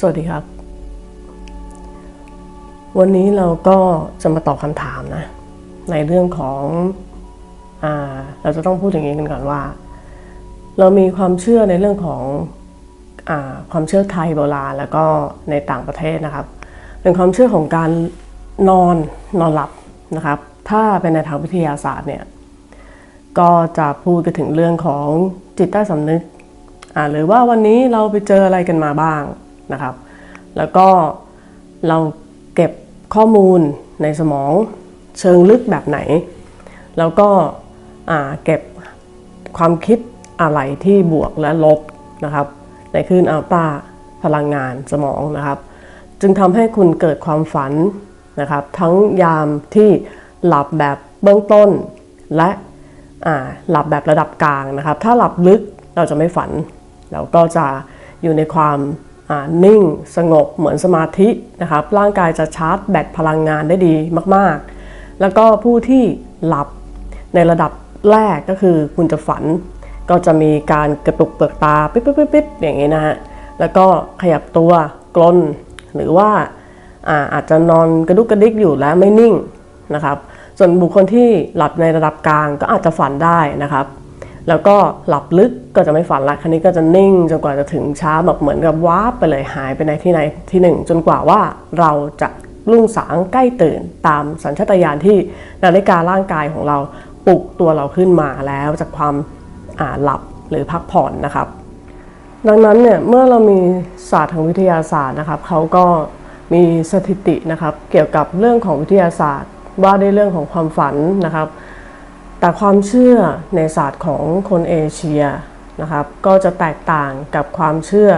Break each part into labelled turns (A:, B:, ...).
A: สวัสดีครับ วันนี้เราก็จะมาตอบคำถามนะ ในเรื่องของอเราจะต้องพูดอย่างนี้กันก่อนว่า เรามีความเชื่อในเรื่องของอความเชื่อไทยโบราณแล้วก็ในต่างประเทศนะครับ เป็นความเชื่อของการนอนนอนหลับนะครับ ถ้าเป็นในทางวิทยาศาสตร์เนี่ยก็จะพูดกันถึงเรื่องของจิตใต้สำนึกหรือว่าวันนี้เราไปเจออะไรกันมาบ้าง นะครับ แล้วก็เราเก็บข้อมูลในสมองเชิงลึกแบบไหน แล้วก็เก็บความคิดอะไรที่บวกและลบนะครับในคลื่นอัลตราพลังงานสมองนะครับ จึงทำให้คุณเกิดความฝันนะครับ ทั้งยามที่หลับแบบเบื้องต้น และหลับแบบระดับกลางนะครับ ถ้าหลับลึกเราจะไม่ฝัน เราก็จะอยู่ในความ นิ่งสงบเหมือนสมาธินะครับร่างกายจะชาร์จแบตพลังงานได้ดีมากๆ แล้วก็ผู้ที่หลับในระดับแรกก็คือคุณจะฝัน ก็จะมีการกระตุกเปลือกตาปิ๊บปิ๊บปิ๊บอย่างนี้นะฮะแล้วก็ขยับตัวกลนหรือว่าอาอาจจะนอนกระดุกกระดิกอยู่และไม่นิ่งนะครับ ส่วนบุคคลที่หลับในระดับกลางก็อาจจะฝันได้นะครับ แล้วก็หลับลึกก็จะไม่ฝันละครั้นี้ก็จะนิ่งจนกว่าจะถึงเช้าแบบเหมือนกับว้าไปเลยหายไปในที่ไหนที่หนึ่ง จนกว่าว่าเราจะรุ่งสางใกล้ตื่นตามสัญชาตญาณที่นาฬิการ่างกายของเราปลุกตัวเราขึ้นมาแล้วจากความอาหลับหรือพักผ่อนนะครับ ดังนั้นเนี่ยเมื่อเรามีศาสตร์ทางวิทยาศาสตร์นะครับเขาก็มีสถิตินะครับ เกี่ยวกับเรื่องของวิทยาศาสตร์ว่าในเรื่องของความฝันนะครับ แต่ความเชื่อในศาสตร์ของคนเอเชียนะครับ ก็จะแตกต่างกับความเชื่อ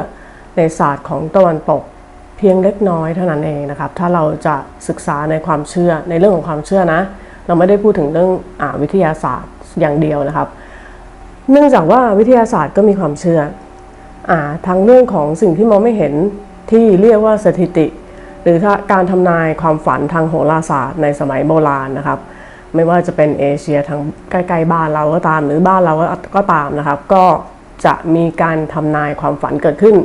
A: ในศาสตร์ของตะวันตกเพียงเล็กน้อยเท่านั้นเองนะครับ ถ้าเราจะศึกษาในความเชื่อในเรื่องของความเชื่อนะ เราไม่ได้พูดถึงเรื่องอวิทยาศาสตร์อย่างเดียวนะครับ เนื่องจากว่าวิทยาศาสตร์ก็มีความเชื่ออทั้งเรื่องของสิ่งที่มองไม่เห็นที่เรียกว่าสถิติ หรือการทำนายความฝันทางโหราศาสตร์ในสมัยโบราณนะครับ ไม่ว่าจะเป็นเอเชียทางใกล้ๆบ้านเราก็ตาม หรือบ้านเราก็ตามนะครับ ก็จะมีการทำนายความฝันเกิดขึ้น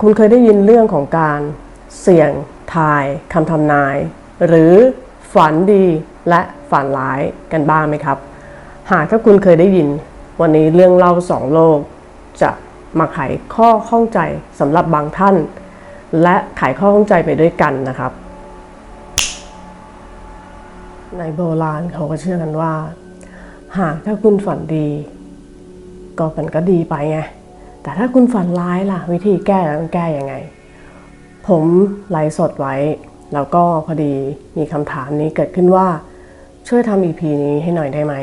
A: คุณเคยได้ยินเรื่องของการเสี่ยงทายคำทำนาย หรือฝันดีและฝันร้ายกันบ้างไหมครับ หากถ้าคุณเคยได้ยิน วันนี้เรื่องเล่าสองโลก จะมาไขข้อข้องใจสำหรับบางท่าน และไขข้อข้องใจไปด้วยกันนะครับ ในโบราณเขาก็เชื่อกันว่า หากถ้าคุณฝันดี ก็มันก็ดีไปไง แต่ถ้าคุณฝันร้ายล่ะ วิธีแก้ต้องแก้ยังไง ผมไลฟ์สดไว้ แล้วก็พอดีมีคำถามนี้เกิดขึ้นว่า ช่วยทำ EP นี้ให้หน่อยได้ไหม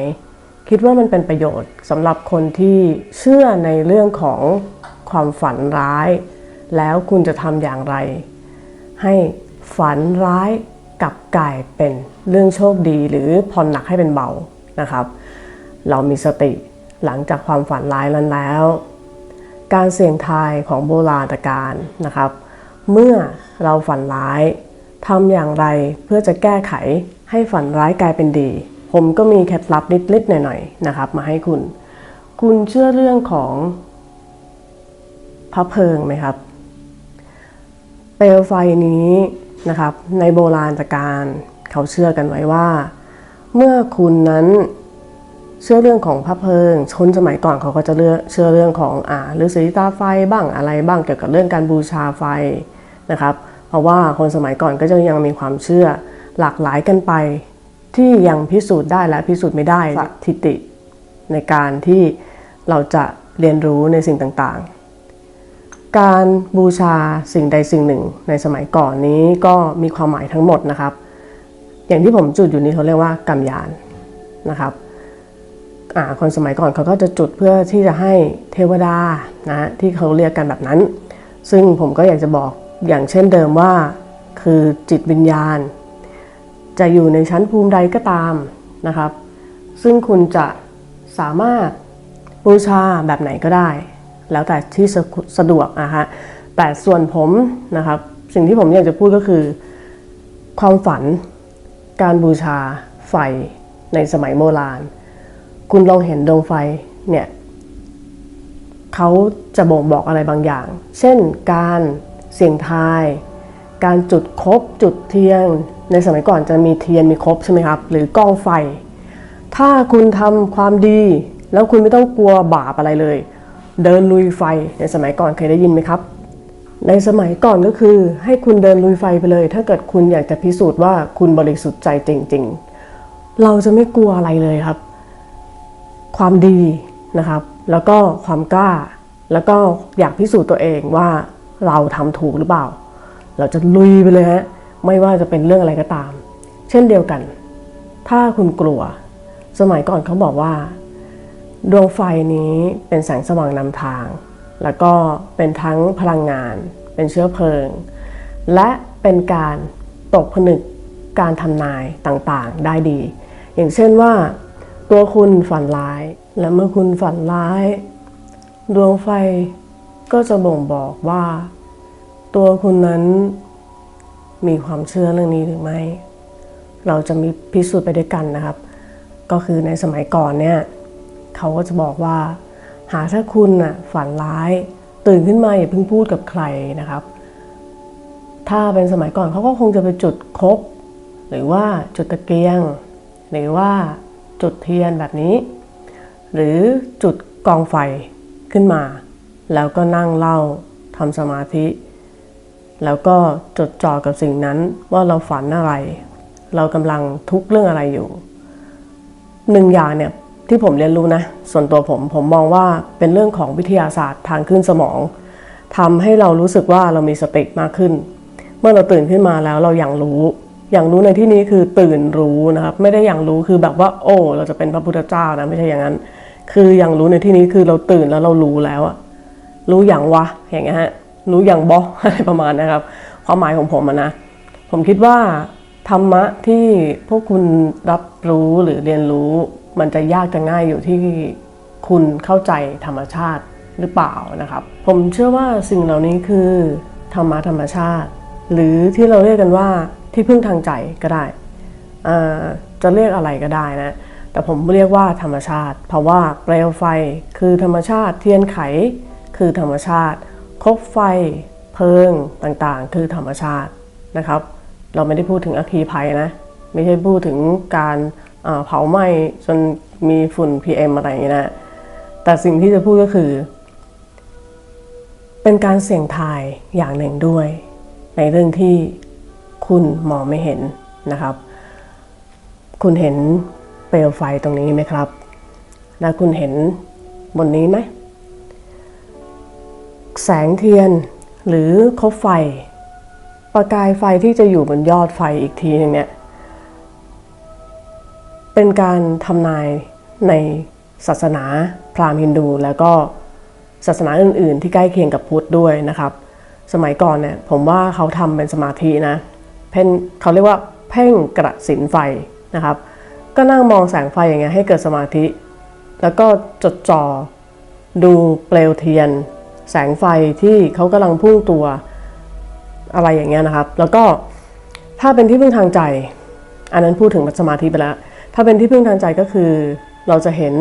A: คิดว่ามันเป็นประโยชน์สำหรับคนที่เชื่อในเรื่องของความฝันร้าย แล้วคุณจะทำอย่างไร ให้ฝันร้าย กลับกลายเป็นเรื่องโชคดีหรือผ่อนหนักให้เป็นเบานะครับ เรามีสติหลังจากความฝันร้ายนั้นแล้ว การเสี่ยงทายของโบราณการนะครับ เมื่อเราฝันร้ายทำอย่างไรเพื่อจะแก้ไขให้ฝันร้ายกลายเป็นดี ผมก็มีเคล็ดลับนิดๆหน่อยๆนะครับ มาให้คุณ คุณเชื่อเรื่องของพระเพลิงไหมครับ เปลวไฟนี้ นะครับในโบราณการเขาเชื่อกันไว้ว่า เมื่อคุณนั้นเชื่อเรื่องของพระเพลิง ชนสมัยก่อนเขาก็จะเลือกเชื่อเรื่องของอ่าฤาษีตาไฟบ้างอะไรบ้างเกี่ยวกับเรื่องการบูชาไฟนะครับ เพราะว่าคนสมัยก่อนก็จะยังมีความเชื่อหลากหลายกันไปที่ยังพิสูจน์ได้และพิสูจน์ไม่ได้สถิติ ในการที่เราจะเรียนรู้ในสิ่งต่างๆ การบูชาสิ่งใดสิ่งหนึ่งในสมัยก่อนนี้ก็มีความหมายทั้งหมดนะครับ อย่างที่ผมจุดอยู่นี้เขาเรียกว่ากำยานนะครับคนสมัยก่อนเขาก็จะจุดเพื่อที่จะให้เทวดานะที่เขาเรียกกันแบบนั้น ซึ่งผมก็อยากจะบอกอย่างเช่นเดิมว่าคือจิตวิญญาณ จะอยู่ในชั้นภูมิใดก็ตามนะครับ ซึ่งคุณจะสามารถบูชาแบบไหนก็ได้ แล้วแต่ที่สะสะดวกนะฮะแต่ส่วนผมนะครับ สิ่งที่ผมอยากจะพูดก็คือ ความฝัน การบูชาไฟในสมัยโบราณ คุณลองเห็นดวงไฟเนี่ยเขาจะบ่งบอกอะไรบางอย่าง เช่นการเสียงทาย การจุดคบจุดเทียน ในสมัยก่อนจะมีเทียนมีคบใช่ไหมครับ หรือกองไฟ ถ้าคุณทำความดี แล้วคุณไม่ต้องกลัวบาปอะไรเลย เดินลุยไฟในสมัยก่อนเคยได้ยินไหมครับ ในสมัยก่อนก็คือ ให้คุณเดินลุยไฟไปเลย ถ้าเกิดคุณอยากจะพิสูจน์ว่าคุณบริสุทธิ์ใจจริง ๆ เราจะไม่กลัวอะไรเลยครับ ความดีนะครับ แล้วก็ความกล้า แล้วก็อยากพิสูจน์ตัวเองว่าเราทำถูกหรือเปล่า เราจะลุยไปเลยฮะไม่ว่าจะเป็นเรื่องอะไรก็ตาม เช่นเดียวกัน ถ้าคุณกลัว สมัยก่อนเขาบอกว่า ดวงไฟนี้เป็นแสงสว่างนำทาง แล้วก็เป็นทั้งพลังงาน เป็นเชื้อเพลิง และเป็นการตกผนึกการทำนายต่างๆ ได้ดี อย่างเช่นว่า ตัวคุณฝันร้าย และเมื่อคุณฝันร้าย ดวงไฟก็จะบ่งบอกว่า ตัวคุณนั้นมีความเชื่อเรื่องนี้หรือไม่ เราจะมีพิสูจน์ไปด้วยกันนะครับ ก็คือในสมัยก่อนเนี่ย เขาก็จะบอกว่า หาถ้าคุณน่ะฝันร้ายตื่นขึ้นมาอย่าเพิ่งพูดกับใครนะครับ ถ้าเป็นสมัยก่อนเขาก็คงจะไปจุดคบ หรือว่าจุดตะเกียง หรือว่าจุดเทียนแบบนี้ หรือจุดกองไฟขึ้นมา แล้วก็นั่งเล่าทำสมาธิ แล้วก็จดจ่อกับสิ่งนั้นว่าเราฝันอะไร เรากำลังทุกข์เรื่องอะไรอยู่หนึ่งอย่างเนี่ย ที่ผมเรียนรู้นะ ส่วนตัวผมผมมองว่าเป็นเรื่องของวิทยาศาสตร์ทางขึ้นสมองทำให้เรารู้สึกว่าเรามีสติมากขึ้น เมื่อเราตื่นขึ้นมาแล้วเราอย่างรู้ อย่างรู้ในที่นี้คือตื่นรู้นะครับ ไม่ได้อย่างรู้คือแบบว่า โอ้ เราจะเป็นพระพุทธเจ้านะไม่ใช่อย่างนั้น คืออย่างรู้ในที่นี้คือเราตื่นแล้วเรารู้แล้วอะรู้อย่างวะอย่างเงี้ยฮะรู้อย่างบออะไรประมาณนะครับ ความหมายของผมนะ ผมคิดว่าธรรมะที่พวกคุณรับรู้หรือเรียนรู้ มันจะยากจะง่ายอยู่ที่คุณเข้าใจธรรมชาติหรือเปล่านะครับ ผมเชื่อว่าสิ่งเหล่านี้คือธรรมะธรรมชาติ หรือที่เราเรียกกันว่าที่พึ่งทางใจก็ได้อ่าจะเรียกอะไรก็ได้นะ แต่ผมเรียกว่าธรรมชาติ เพราะว่าเปลวไฟคือธรรมชาติ เทียนไขคือธรรมชาติ คบไฟ เพลิงต่างๆ คือธรรมชาตินะครับ เราไม่ได้พูดถึงอัคคีภัยนะ ไม่ใช่พูดถึงการ เผาไหม้จนมีฝุ่น PM อะไรอย่างนี้นะแต่สิ่งที่จะพูดก็คือ เป็นการเสี่ยงทายอย่างหนึ่งด้วย ในเรื่องที่คุณมองไม่เห็นนะครับ คุณเห็นเปลวไฟตรงนี้ไหมครับ และคุณเห็นบนนี้ไหม แสงเทียนหรือคบไฟ ประกายไฟที่จะอยู่บนยอดไฟอีกทีหนึงเนี่ย เป็นการทำนายในศาสนาพราหมณ์ฮินดู แล้วก็ศาสนาอื่น ๆ ที่ใกล้เคียงกับพุทธด้วยนะครับ สมัยก่อนเนี่ยผมว่าเขาทำเป็นสมาธินะเพ่นเขาเรียกว่าเพ่งกระสินไฟนะครับ ก็นั่งมองแสงไฟอย่างเงี้ยให้เกิดสมาธิ แล้วก็จดจ่อดูเปลวเทียน แสงไฟที่เขากำลังพุ่งตัวอะไรอย่างเงี้ยนะครับ แล้วก็ถ้าเป็นที่พึ่งทางใจ อันนั้นพูดถึงสมาธิไปแล้ว ถ้าเป็นที่พึ่งทางใจก็คือ เราจะเห็น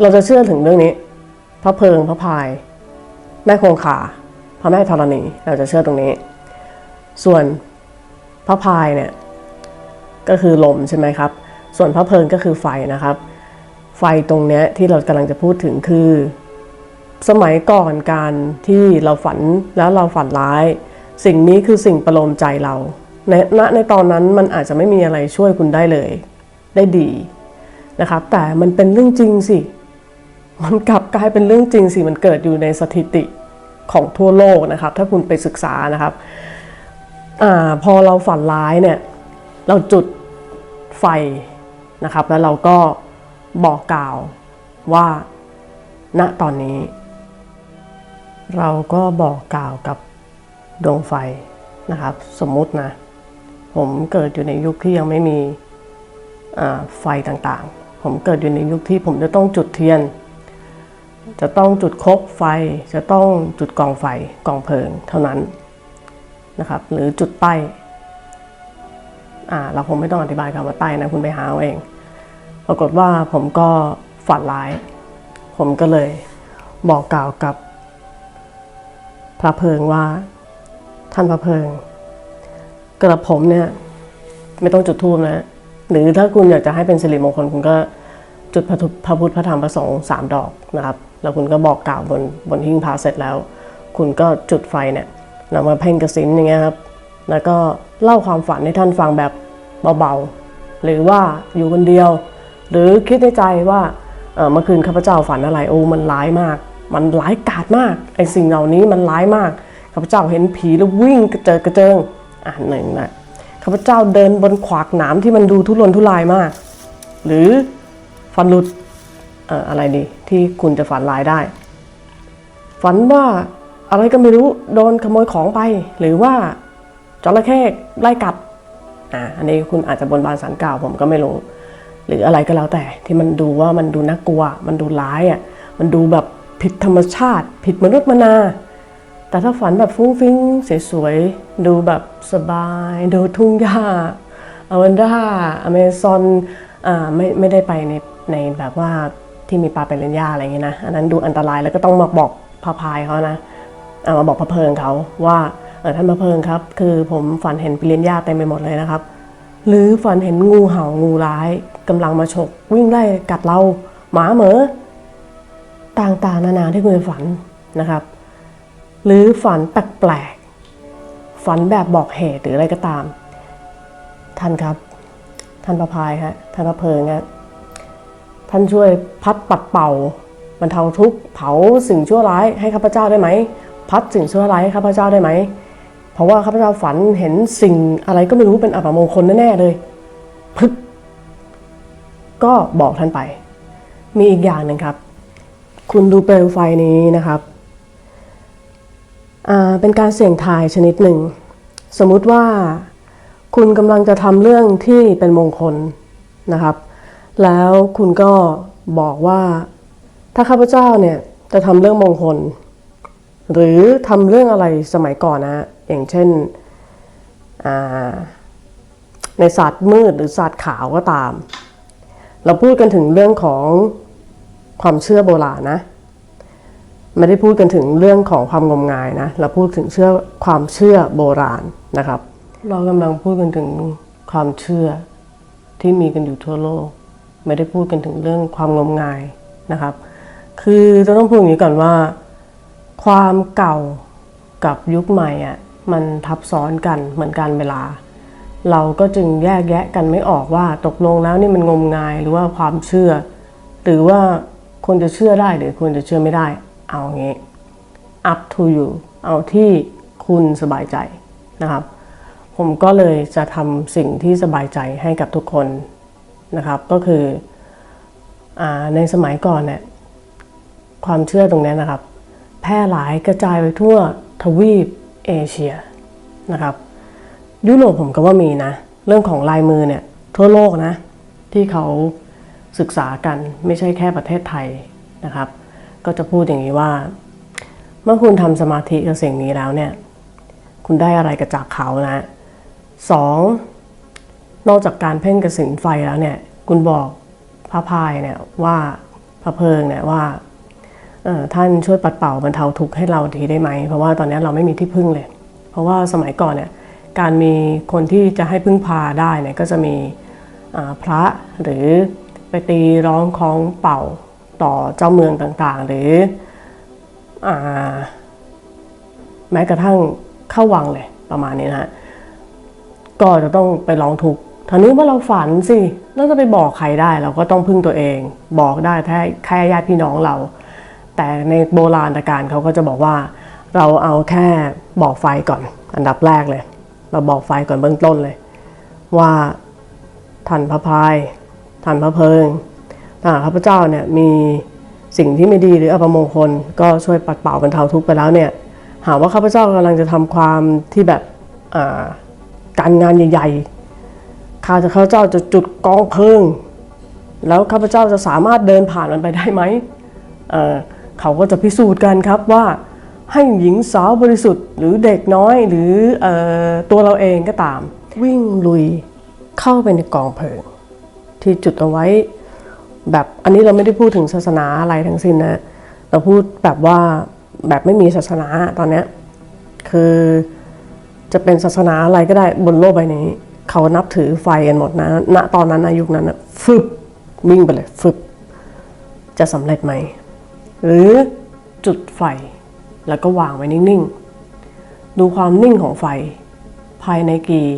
A: เราจะเชื่อถึงเรื่องนี้ พระเพลิงพระพาย แม่คงคาพระแม่ธรณีเราจะเชื่อตรงนี้ ส่วนพระพายเนี่ยก็คือลมใช่ไหมครับ ส่วนพระเพลิงก็คือไฟนะครับ ไฟตรงเนี้ยที่เรากำลังจะพูดถึงคือ สมัยก่อนการที่เราฝันแล้วเราฝันร้าย สิ่งนี้คือสิ่งประโลมใจเรา ในณในตอนนั้นมันอาจจะไม่มีอะไรช่วยคุณได้เลย ได้ดีนะครับ แต่มันเป็นเรื่องจริงสิ มันกลับกลายเป็นเรื่องจริงสิ มันเกิดอยู่ในสถิติของทั่วโลกนะครับ ถ้าคุณไปศึกษานะครับอพอเราฝันร้ายเนี่ย เราจุดไฟนะครับ แล้วเราก็บอกกล่าวว่าณตอนนี้ เราก็บอกกล่าวกับดวงไฟนะครับ สมมุตินะ ผมเกิดอยู่ในยุคที่ยังไม่มีไฟต่างๆ ผมเกิดอยู่ในยุคที่ผมจะต้องจุดเทียน จะต้องจุดคบไฟ จะต้องจุดกองไฟกองเพลิงเท่านั้นนะครับ หรือจุดใต้อ่าเราคงไม่ต้องอธิบายคำว่าใต้นะคุณไปหาเอาเอง ปรากฏว่าผมก็ฝันร้าย ผมก็เลยบอกกล่าวกับพระเพลิงว่าท่านพระเพลิง กระผมเนี่ยไม่ต้องจุดธูปนะ หรือถ้าคุณอยากจะให้เป็นสิริมงคลคุณก็จุดพระพุทธพระธรรมพระสงฆ์สามดอกนะครับ แล้วคุณก็บอกกล่าวบนบนหิ้งพระเสร็จแล้ว คุณก็จุดไฟเนี่ยนำมาเพ่งกระสินอย่างเงี้ยครับ แล้วก็เล่าความฝันให้ท่านฟังแบบเบาๆ หรือว่าอยู่คนเดียว หรือคิดในใจว่าเมื่อคืนข้าพเจ้าฝันอะไรโอ้มันร้ายมาก มันร้ายกาจมากไอ้สิ่งเหล่านี้มันร้ายมากข้าพเจ้าเห็นผีแล้ววิ่งกระเจิดกระเจิง อ่านหนึ่งนะข้าพเจ้าเดินบนขวากหนามที่มันดูทุรนทุรายมาก หรือฝันหลุดเอ่ออะไรดีที่คุณจะฝันร้ายได้ ฝันว่าอะไรก็ไม่รู้โดนขโมยของไป หรือว่าจระเข้ไล่กัดอ่าอันนี้คุณอาจจะบนบานสารกล่าวผมก็ไม่รู้ หรืออะไรก็แล้วแต่ที่มันดูว่ามันดูน่ากลัว มันดูร้ายอะมันดูแบบผิดธรรมชาติ ผิดมนุษย์มนา แต่ถ้าฝันแบบฟุ้งฟิ้งสวยๆ ดูแบบสบาย ดูทุ่งหญ้าอเวนด้าอเมซอนอ่าไม่ไม่ได้ไปในในแบบว่าที่มีปลาเป็นเลนย่าอะไรอย่างเงี้ยนะ อันนั้นดูอันตรายแล้วก็ต้องมาบอกพระพายเขานะเอามาบอกพระเพลิงเขาว่าเออท่านพระเพลิงครับ คือผมฝันเห็นปลินยาเต็มไปหมดเลยนะครับ หรือฝันเห็นงูเห่างูร้ายกำลังมาฉกวิ่งไล่กัดเราหมาเหมอต่างๆนานาที่คุณฝันนะครับ หรือฝันแปลกๆ ฝันแบบบอกเหตุหรืออะไรก็ตาม ท่านครับ ท่านประพายฮะ ท่านพระเพิงฮะ ท่านช่วยพัดปัดเป่าบรรเทาทุกข์เผาสิ่งชั่วร้ายให้ข้าพเจ้าได้ไหม พัดสิ่งชั่วร้ายให้ข้าพเจ้าได้ไหม เพราะว่าข้าพเจ้าฝันเห็นสิ่งอะไรก็ไม่รู้เป็นอัปมงคลแน่ๆเลยพึบก็บอกท่านไป มีอีกอย่างหนึ่งครับ คุณดูเปลวไฟนี้นะครับ เป็นการเสี่ยงทายชนิดหนึ่ง สมมุติว่าคุณกำลังจะทำเรื่องที่เป็นมงคลนะครับ แล้วคุณก็บอกว่าถ้าข้าพเจ้าเนี่ยจะทำเรื่องมงคล หรือทำเรื่องอะไรสมัยก่อนนะอย่างเช่นในศาสตร์มืดหรือศาสตร์ขาวก็ตาม เราพูดกันถึงเรื่องของความเชื่อโบราณนะ ไม่ได้พูดกันถึงเรื่องของความงมงายนะ เราพูดถึงเชื่อความเชื่อโบราณนะครับ เรากำลังพูดกันถึงความเชื่อที่มีกันอยู่ทั่วโลก ไม่ได้พูดกันถึงเรื่องความงมงายนะครับ คือจะต้องพูดอย่างนี้ก่อนว่า ความเก่ากับยุคใหม่อะมันทับซ้อนกันเหมือนกันเวลา เราก็จึงแยกแยะกันไม่ออกว่าตกลงแล้วนี่มันงมงายหรือว่าความเชื่อ หรือว่าควรจะเชื่อได้หรือควรจะเชื่อไม่ได้ เอางี้ up to you เอาที่คุณสบายใจนะครับ ผมก็เลยจะทำสิ่งที่สบายใจให้กับทุกคนนะครับ ก็คืออในสมัยก่อนเนี่ยความเชื่อตรงนี้นะครับ แพร่หลายกระจายไปทั่วทวีปเอเชียนะครับ ยุโรปผมก็ว่ามีนะ เรื่องของลายมือเนี่ยทั่วโลกนะ ที่เขาศึกษากันไม่ใช่แค่ประเทศไทยนะครับ ก็จะพูดอย่างนี้ว่า เมื่อคุณทำสมาธิกับสิ่งนี้แล้วเนี่ย คุณได้อะไรกับจากเขานะสองนอกจากการเพ่งกระสินไฟแล้วเนี่ย คุณบอกพระพายเนี่ยว่าพระเพิงเนี่ยว่าท่านช่วยปัดเป่าบรรเทาทุกข์ให้เราทีได้ไหม เพราะว่าตอนนี้เราไม่มีที่พึ่งเลย เพราะว่าสมัยก่อนเนี่ยการมีคนที่จะให้พึ่งพาได้เนี่ยก็จะมีพระหรือไปตีร้องคล้องเป่า ต่อเจ้าเมืองต่างๆ หรืออแม้กระทั่งเข้าวังเลยประมาณนี้นะฮะก็จะต้องไปร้องทุกข์ทีนี้ว่าเราฝันสิเราจะไปบอกใครได้เราก็ต้องพึ่งตัวเอง บอกได้แค่แค่ญาติพี่น้องเรา แต่ในโบราณการเขาก็จะบอกว่า เราเอาแค่บอกไฟก่อน อันดับแรกเลย เราบอกไฟก่อนเบื้องต้นเลย ว่าท่านพระพายท่านพระเพลิง ข้าพเจ้าเนี่ยมีสิ่งที่ไม่ดีหรืออัปมงคล ก็ช่วยปัดเป่าบรรเทาทุกข์ไปแล้วเนี่ยหากว่าข้าพเจ้ากำลังจะทำความที่แบบอ่าการงานใหญ่ๆข้าจะข้าพเจ้าจะจุดกองเพลิงแล้วข้าพเจ้าจะสามารถเดินผ่านมันไปได้ไหมเอ่อเขาก็จะพิสูจน์กันครับว่าให้หญิงสาวบริสุทธิ์ หรือเด็กน้อยหรือเออตัวเราเองก็ตาม วิ่งลุยเข้าไปในกองเพลิง ที่จุดเอาไว้ แบบอันนี้เราไม่ได้พูดถึงศาสนาอะไรทั้งสิ้นนะ เราพูดแบบว่าแบบไม่มีศาสนาตอนเนี้ยคือจะเป็นศาสนาอะไรก็ได้บนโลกใบนี้ เขานับถือไฟกันหมดนะณตอนนั้นอายุนั้นนะฟึบวิ่งไปเลยฟึบจะสำเร็จไหม หรือจุดไฟแล้วก็วางไว้นิ่งๆ ดูความนิ่งของไฟ ภายในกี่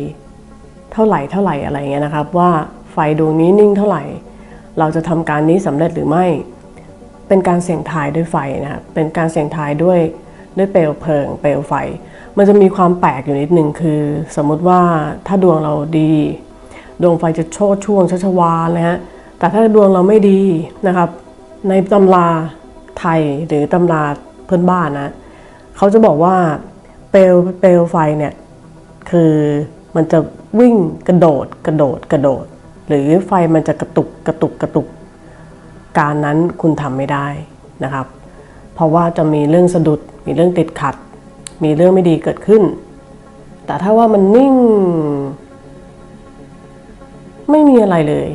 A: เท่าไหร่เท่าไหร่อะไรเงี้ยนะครับ ว่าไฟดวงนี้นิ่งเท่าไหร่ เราจะทำการนี้สำเร็จหรือไม่ เป็นการเสี่ยงทายด้วยไฟนะครับเป็นการเสี่ยงทายด้วยด้วยเปลวเพลิง เปลวไฟ มันจะมีความแปลกอยู่นิดหนึ่งคือ สมมุติว่าถ้าดวงเราดี ดวงไฟจะโชดช่วงชัชวาลนะฮะแต่ถ้าดวงเราไม่ดีนะครับ ในตำราไทยหรือตำราเพื่อนบ้านนะเขาจะบอกว่าเปลวเปลวไฟเนี่ยคือมันจะวิ่งกระโดดกระโดดกระโดด หรือไฟมันจะกระตุกกระตุกกระตุก การนั้นคุณทำไม่ได้นะครับ เพราะว่าจะมีเรื่องสะดุด มีเรื่องติดขัด มีเรื่องไม่ดีเกิดขึ้น แต่ถ้าว่ามันนิ่ง ไม่มีอะไรเลย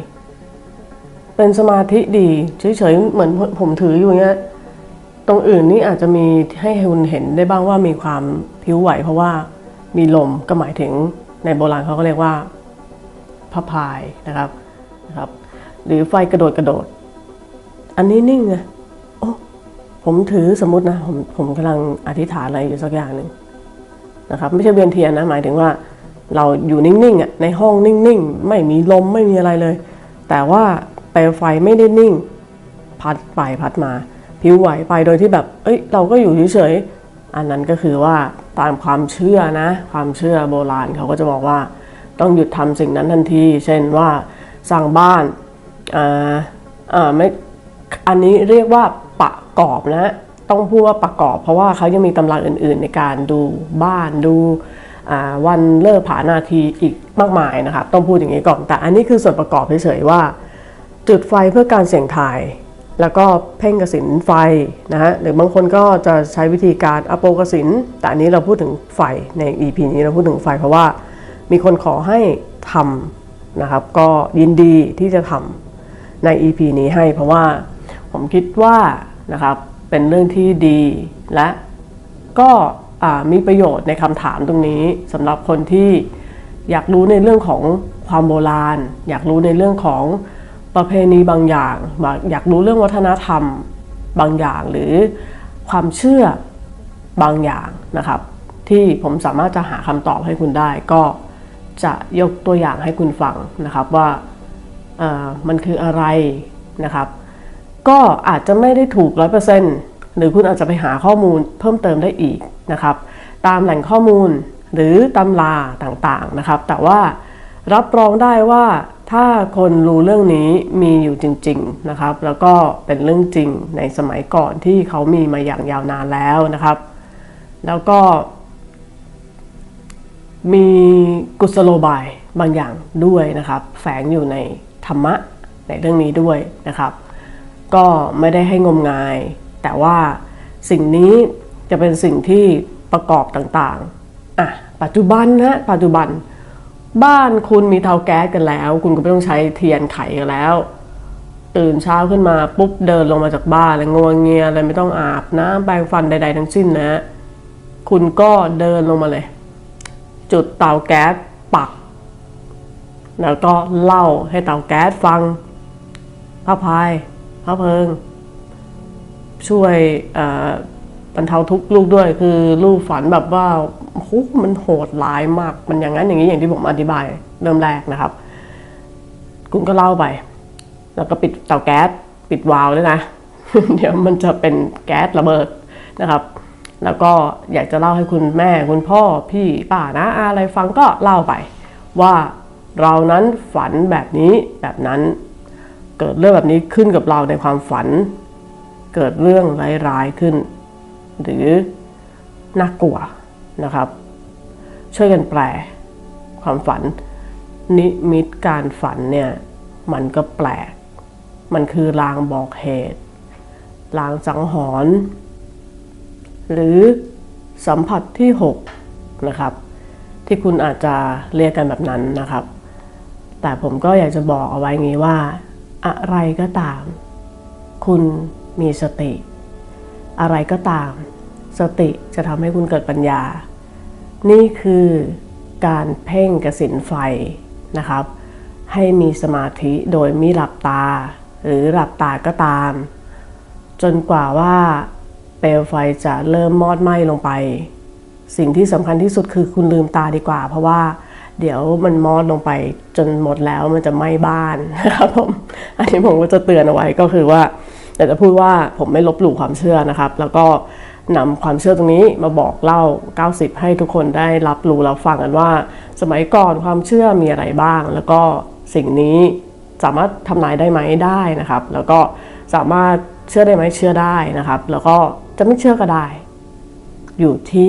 A: เป็นสมาธิดีเฉยๆเหมือนผมถืออยู่เงี้ยตรงอื่นนี่อาจจะมีให้คุณเห็นได้บ้างว่ามีความผิวไหวเพราะว่ามีลมก็หมายถึงในโบราณเขาก็เรียกว่า พระพายนะครับนะครับ หรือไฟกระโดดกระโดด อันนี้นิ่งไงโอ้ผมถือสมมตินะ ผมผมกำลังอธิษฐานอะไรอยู่สักอย่างหนึ่งนะครับ ไม่ใช่เวียนเทียนนะหมายถึงว่าเราอยู่นิ่งๆอะในห้องนิ่งๆ ไม่มีลมไม่มีอะไรเลย แต่ว่าเปลวไฟไม่ได้นิ่ง พัดไปพัดมาผิวไหวไปโดยที่แบบ เอ้ย เราก็อยู่เฉยๆอันนั้นก็คือว่าตามความเชื่อนะ ความเชื่อโบราณเขาก็จะบอกว่า ต้องหยุดทำสิ่งนั้นทันที เช่นว่าสร้างบ้านอ่าอ่าไม่อันนี้เรียกว่าประกอบนะต้องพูดว่าประกอบ เพราะว่าเขายังมีตำราอื่น ๆ ในการดูบ้านดูวันเลิกผานาทีอีกมากมายนะครับต้องพูดอย่างนี้ก่อน แต่อันนี้คือส่วนประกอบเฉยๆว่า จุดไฟเพื่อการเสี่ยงทาย แล้วก็เพ่งกระสินไฟนะฮะหรือบางคนก็จะใช้วิธีการอโปกสินแต่อันนี้เราพูดถึงไฟใน EP นี้เราพูดถึงไฟเพราะว่า มีคนขอให้ทำนะครับ ก็ยินดีที่จะทำใน EP นี้ให้ เพราะว่าผมคิดว่านะครับเป็นเรื่องที่ดีและก็มีประโยชน์ในคำถามตรงนี้สำหรับคนที่อยากรู้ในเรื่องของความโบราณ อยากรู้ในเรื่องของประเพณีบางอย่าง อยากรู้เรื่องวัฒนธรรมบางอย่างหรือความเชื่อบางอย่างนะครับ ที่ผมสามารถจะหาคำตอบให้คุณได้ก็ จะยกตัวอย่างให้คุณฟังนะครับว่ามันคืออะไรนะครับ ก็อาจจะไม่ได้ถูกร้อยเปอร์เซ็นต์หรือคุณอาจจะไปหาข้อมูลเพิ่มเติมได้อีกนะครับ ตามแหล่งข้อมูลหรือตำราต่างๆนะครับ แต่ว่ารับรองได้ว่าถ้าคนรู้เรื่องนี้มีอยู่จริง ๆนะครับ แล้วก็เป็นเรื่องจริงในสมัยก่อนที่เขามีมาอย่างยาวนานแล้วนะครับ แล้วก็ มีกุศโลบายบางอย่างด้วยนะครับ แฝงอยู่ในธรรมะในเรื่องนี้ด้วยนะครับ ก็ไม่ได้ให้งมงาย แต่ว่าสิ่งนี้จะเป็นสิ่งที่ประกอบต่างๆอะปัจจุบันนะปัจจุบัน บ้านคุณมีเตาแก๊สกันแล้ว คุณก็ไม่ต้องใช้เทียนไขกันแล้ว ตื่นเช้าขึ้นมาปุ๊บเดินลงมาจากบ้านแล้วงวงเงียอะไรไม่ต้องอาบน้ำแปรงฟันใด ๆ ทั้งสิ้นนะ คุณก็เดินลงมาเลย จุดเตาแก๊สปัก แล้วก็เล่าให้เตาแก๊สฟังพระพายพระเพิง ช่วยบรรเทาทุกข์ลูกด้วย คือลูกฝันแบบว่าโอ้มันโหดร้ายมาก มันอย่างนั้นอย่างนี้อย่างที่ผมอธิบาย เริ่มแรกนะครับ คุณก็เล่าไป แล้วก็ปิดเตาแก๊สปิดวาล์วด้วยนะ เดี๋ยวมันจะเป็นแก๊สระเบิดนะครับ แล้วก็อยากจะเล่าให้คุณแม่คุณพ่อพี่ป้านะอะไรฟังก็เล่าไป ว่าเรานั้นฝันแบบนี้แบบนั้น เกิดเรื่องแบบนี้ขึ้นกับเราในความฝัน เกิดเรื่องร้ายๆขึ้น หรือน่ากลัวนะครับ ช่วยกันแปล ความฝัน นิมิตการฝันเนี่ยมันก็แปลก มันคือลางบอกเหตุ ลางสังหรณ์ หรือสัมผัสที่ 6 นะครับ ที่คุณอาจจะเรียกกันแบบนั้นนะครับ แต่ผมก็อยากจะบอกเอาไว้งี้ว่า อะไรก็ตาม คุณมีสติ อะไรก็ตาม สติจะทำให้คุณเกิดปัญญา นี่คือการเพ่งกระสินไฟนะครับ ให้มีสมาธิโดยม่หลับตา หรือหลับตาก็ตาม จนกว่าว่า เปลวไฟจะเริ่มมอดไหม้ลงไป สิ่งที่สำคัญที่สุดคือคุณลืมตาดีกว่า เพราะว่าเดี๋ยวมันมอดลงไปจนหมดแล้วมันจะไหม้บ้านนะครับผมอันนี้ผมก็จะเตือนเอาไว้ก็คือว่าอยากจะพูดว่าผมไม่ลบหลู่ความเชื่อนะครับ แล้วก็นำความเชื่อตรงนี้มาบอกเล่า 90 ให้ทุกคนได้รับรู้รับฟังกันว่า สมัยก่อนความเชื่อมีอะไรบ้าง แล้วก็สิ่งนี้สามารถทำนายได้ไหมได้นะครับ แล้วก็สามารถเชื่อได้ไหมเชื่อได้นะครับ แล้วก็ จะไม่เชื่อก็ได้ อยู่ที่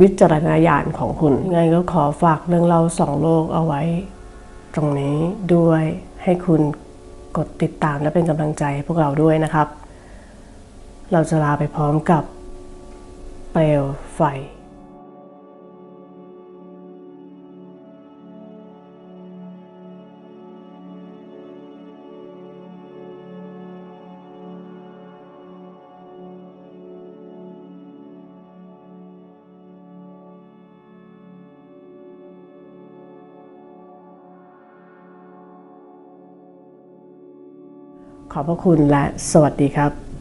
A: วิจารณญาณของคุณยังไงก็ขอฝากเรื่องเราสองโลกเอาไว้ ตรงนี้ด้วยให้คุณกดติดตามและเป็นกำลังใจพวกเราด้วยนะครับ เราจะลาไปพร้อมกับเปลวไฟ พระคุณและสวัสดีครับ